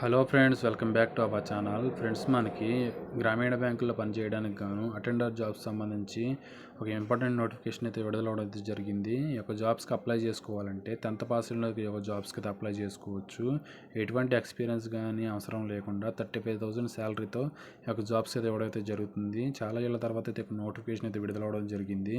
Hello friends welcome back to our channel. Friends మనకి గ్రామీణ బ్యాంకుల్లో పనిచేయడానికి గాను అటెండర్ జాబ్స్ సంబంధించి ఒక ఇంపార్టెంట్ నోటిఫికేషన్ అయితే విడుదల అవడం అయితే జరిగింది. ఈ యొక్క జాబ్స్కి అప్లై చేసుకోవాలంటే టెన్త్ పాస్లో ఈ యొక్క జాబ్స్కి అయితే అప్లై చేసుకోవచ్చు. ఎటువంటి ఎక్స్పీరియన్స్ కానీ అవసరం లేకుండా థర్టీ ఫైవ్ థౌసండ్ శాలరీతో ఈ యొక్క జాబ్స్ అయితే ఇవ్వడం అయితే జరుగుతుంది. చాలా ఏళ్ళ తర్వాత అయితే నోటిఫికేషన్ అయితే విడుదల అవడం జరిగింది.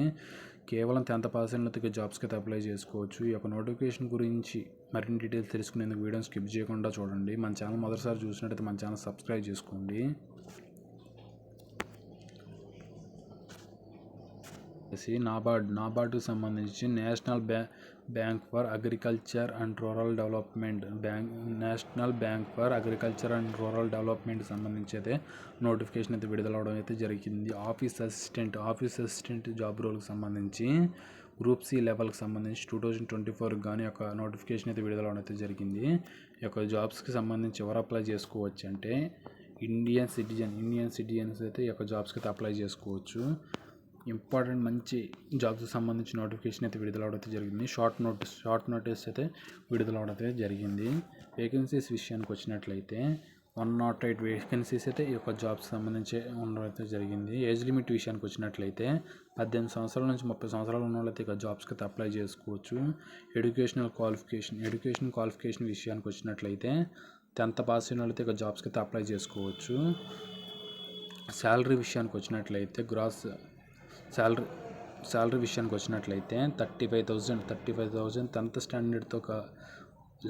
కేవలం టెన్త్ పాస్ అయిన జాబ్స్కి అయితే అప్లై చేసుకోవచ్చు. ఈ యొక్క నోటిఫికేషన్ గురించి మరిన్ని డీటెయిల్స్ తెలుసుకునేందుకు వీడియోని స్కిప్ చేయకుండా చూడండి. మన ఛానల్ మొదటిసారి చూసినట్టయితే మన ఛానల్ సబ్స్క్రైబ్ చేసుకోండి. వచ్చేసి నాబార్డ్. నాబార్డ్కు సంబంధించి నేషనల్ బ్యా bank for agriculture and rural development bank national bank for agriculture and rural development సంబంధించి అయితే నోటిఫికేషన్ అయితే విడుదల అవడం అయితే జరిగింది. Office assistant office assistant job రోల్కి సంబంధించి గ్రూప్ సి లెవెల్కి సంబంధించి టూ థౌజండ్ ట్వంటీ ఫోర్ కానీ ఒక నోటిఫికేషన్ అయితే విడుదల అయితే జరిగింది. ఈ యొక్క జాబ్స్కి సంబంధించి ఎవరు అప్లై చేసుకోవచ్చు అంటే ఇండియన్ సిటిజన్ ఇండియన్ సిటిజన్స్ అయితే ఈ యొక్క జాబ్స్కి అయితే అప్లై చేసుకోవచ్చు. ఇంపార్టెంట్ మంచి జాబ్స్కి సంబంధించి నోటిఫికేషన్ అయితే విడుదల అవడం అయితే జరిగింది. షార్ట్ నోటీస్ షార్ట్ నోటీస్ అయితే విడుదల అవడం అయితే జరిగింది. వేకెన్సీస్ విషయానికి వచ్చినట్లయితే వన్ నాట్ ఎయిట్ వేకెన్సీస్ అయితే ఈ యొక్క జాబ్స్ సంబంధించి ఉండడం అయితే జరిగింది. ఏజ్ లిమిట్ విషయానికి వచ్చినట్లయితే పద్దెనిమిది సంవత్సరాల నుంచి ముప్పై సంవత్సరాలు ఉన్న వాళ్ళైతే ఇక జాబ్స్కి అయితే అప్లై చేసుకోవచ్చు. ఎడ్యుకేషనల్ క్వాలిఫికేషన్ ఎడ్యుకేషన్ క్వాలిఫికేషన్ విషయానికి వచ్చినట్లయితే టెన్త్ పాస్ అయిన వాళ్ళైతే ఇక జాబ్స్కి అయితే అప్లై చేసుకోవచ్చు. శాలరీ విషయానికి వచ్చినట్లయితే గ్రాస్ శాలరీ శాలరీ విషయానికి వచ్చినట్లయితే thirty five thousand thirty five thousand tenth స్టాండర్డ్తో ఒక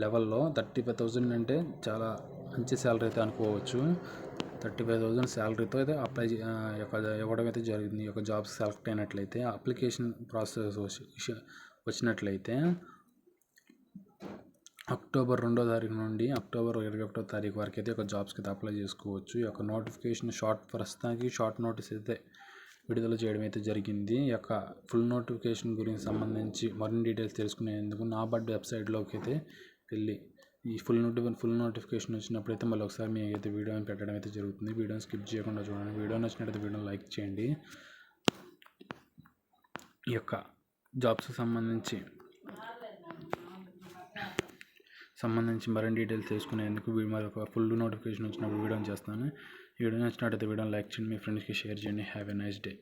లెవెల్లో థర్టీ ఫైవ్ థౌజండ్ అంటే చాలా మంచి శాలరీ అయితే అనుకోవచ్చు. థర్టీ ఫైవ్ థౌజండ్ శాలరీతో అయితే అప్లై యొక్క ఇవ్వడం అయితే జరిగింది. ఈ యొక్క జాబ్స్ సెలెక్ట్ అయినట్లయితే అప్లికేషన్ ప్రాసెస్ వచ్చినట్లయితే అక్టోబర్ రెండో తారీఖు నుండి అక్టోబర్ ఇరవై ఒకటో తారీఖు వరకు అయితే ఒక జాబ్స్కి అయితే అప్లై చేసుకోవచ్చు. ఈ యొక్క నోటిఫికేషన్ షార్ట్ ప్రస్తుతానికి షార్ట్ నోటీస్ అయితే విడుదల చేయడం అయితే జరిగింది. ఈ యొక్క ఫుల్ నోటిఫికేషన్ గురించి సంబంధించి మరిన్ని డీటెయిల్స్ తెలుసుకునేందుకు నా బర్డ్ వెబ్సైట్లోకి అయితే వెళ్ళి ఈ ఫుల్ నోటిఫి ఫుల్ నోటిఫికేషన్ వచ్చినప్పుడు అయితే మళ్ళీ ఒకసారి మీ అయితే వీడియోని పెట్టడం అయితే జరుగుతుంది. వీడియోని స్కిప్ చేయకుండా చూడండి. వీడియో నచ్చినట్టు వీడియోని లైక్ చేయండి. ఈ యొక్క జాబ్స్కి సంబంధించి సంబంధించి మరిన్ని డీటెయిల్స్ తెలుసుకునేందుకు మరి ఒక ఫుల్ నోటిఫికేషన్ వచ్చినప్పుడు వీడియోని చేస్తాను. వీడియో నచ్చినట్టయితే వీడియోని లైక్ చేయండి. మీ ఫ్రెండ్స్కి షేర్ చేయండి. Have a nice day.